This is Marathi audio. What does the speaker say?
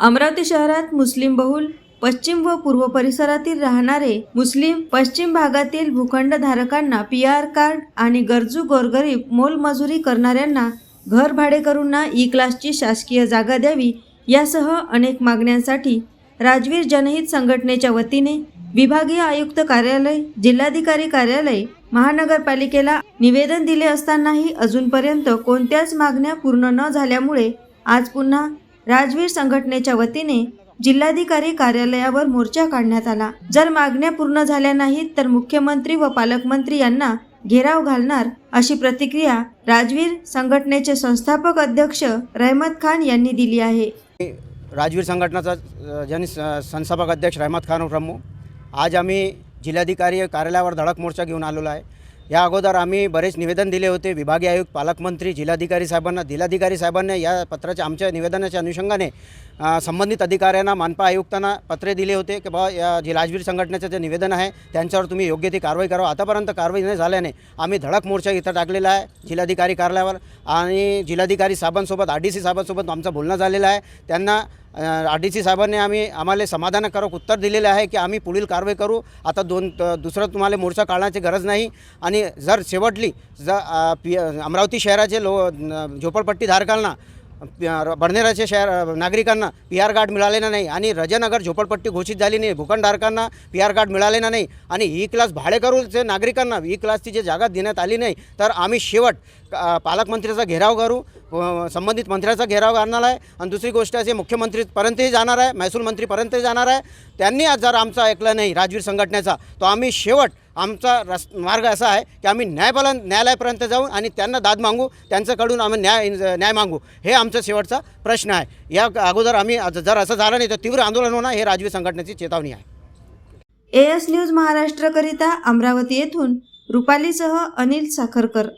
अमरावती शहरात मुस्लिम बहुल पश्चिम व पूर्व परिसरातील राहणारे मुस्लिम पश्चिम भागातील भूखंडधारकांना पी आर कार्ड आणि गरजू गोरगरीब मोलमजुरी करणाऱ्यांना घर भाडेकरूंना ई क्लासची शासकीय जागा द्यावी यासह अनेक मागण्यांसाठी राजवीर जनहित संघटनेच्या वतीने विभागीय आयुक्त कार्यालय जिल्हाधिकारी कार्यालय महानगरपालिकेला निवेदन दिले असतानाही अजूनपर्यंत कोणत्याच मागण्या पूर्ण न झाल्यामुळे आज पुन्हा राजवीर संघटनेच्या वतीने जिल्हाधिकारी कार्यालयावर मोर्चा काढण्यात आला. जर मागण्या पूर्ण झाल्या नाहीत तर मुख्यमंत्री व पालकमंत्री यांना घेराव घालणार अशी प्रतिक्रिया राजवीर संघटनेचे संस्थापक अध्यक्ष रहमत खान यांनी दिली आहे. राजवीर संघटनाचा ज्यांनी संस्थापक अध्यक्ष रहमत खान प्रमुख आज आम्ही जिल्हाधिकारी कार्यालयावर धडक मोर्चा घेऊन आलेलो आहे. या अगोदर आम्ही बरेच निवेदन दिले होते. विभागीय आयुक्त पालकमंत्री जिल्हाधिकारी साहेबांना जिल्हाधिकारी साहेबांना या पत्राच्या आमच्या निवेदनाच्या अनुषंगाने संबंधित अधिकाऱ्यांना मानपा आयुक्तांना पत्रे दिले होते की बा या जे राजवीर संघटनेचं जे निवेदन आहे त्यांच्यावर तुम्ही योग्य ती कारवाई करावं आतापर्यंत कारवाई न झाल्याने आम्ही धडक मोर्चा इथं टाकलेला आहे जिल्हाधिकारी कार्यालयावर. आणि जिल्हाधिकारी साहेबांसोबत आर डी सी साहेबांसोबत आमचं बोलणं झालेलं आहे. त्यांना आर डी सी साहेबांनी आम्ही आम्हाला समाधानकारक उत्तर दिलेलं आहे की आम्ही पुढील कारवाई करू. आता दोन दुसरं तुम्हाला मोर्चा काढण्याची गरज नाही. आणि जर शेवटली जर पी अमरावती शहराचे लो न- झोपडपट्टीधारकांना बडनेराचे शहर नागरिकांना पी आर कार्ड मिळालेलं नाही आणि रजनगर झोपडपट्टी घोषित झाली नाही. भूखंडधारकांना पी आर कार्ड मिळालेलं नाही आणि ई क्लास भाडेकरूचे नागरिकांना ई क्लासची जी जागा देण्यात आली नाही तर आम्ही शेवट पालकमंत्र्याचा घेराव करू संबंधित मंत्र्याचा घेराव करणार आहे. आणि दुसरी गोष्ट अशी मुख्यमंत्रीपर्यंतही जाणार आहे महसूल मंत्रीपर्यंतही जाणार आहे. त्यांनी आज जर आमचं ऐकलं नाही राजवीर संघटनेचा तो आम्ही शेवट आमचा रस मार्ग असा आहे की आम्ही न्यायपालन न्यायालयापर्यंत जाऊन आणि त्यांना दाद मागू त्यांच्याकडून आम्ही न्याय न्याय मागू. हे आमचा शेवटचा प्रश्न आहे. या अगोदर आम्ही जर असं झालं नाही तर तीव्र आंदोलन होणार हे राजवी संघटनेची चेतावणी आहे. ए एस न्यूज महाराष्ट्रकरिता अमरावती येथून रुपालीसह अनिल साखरकर.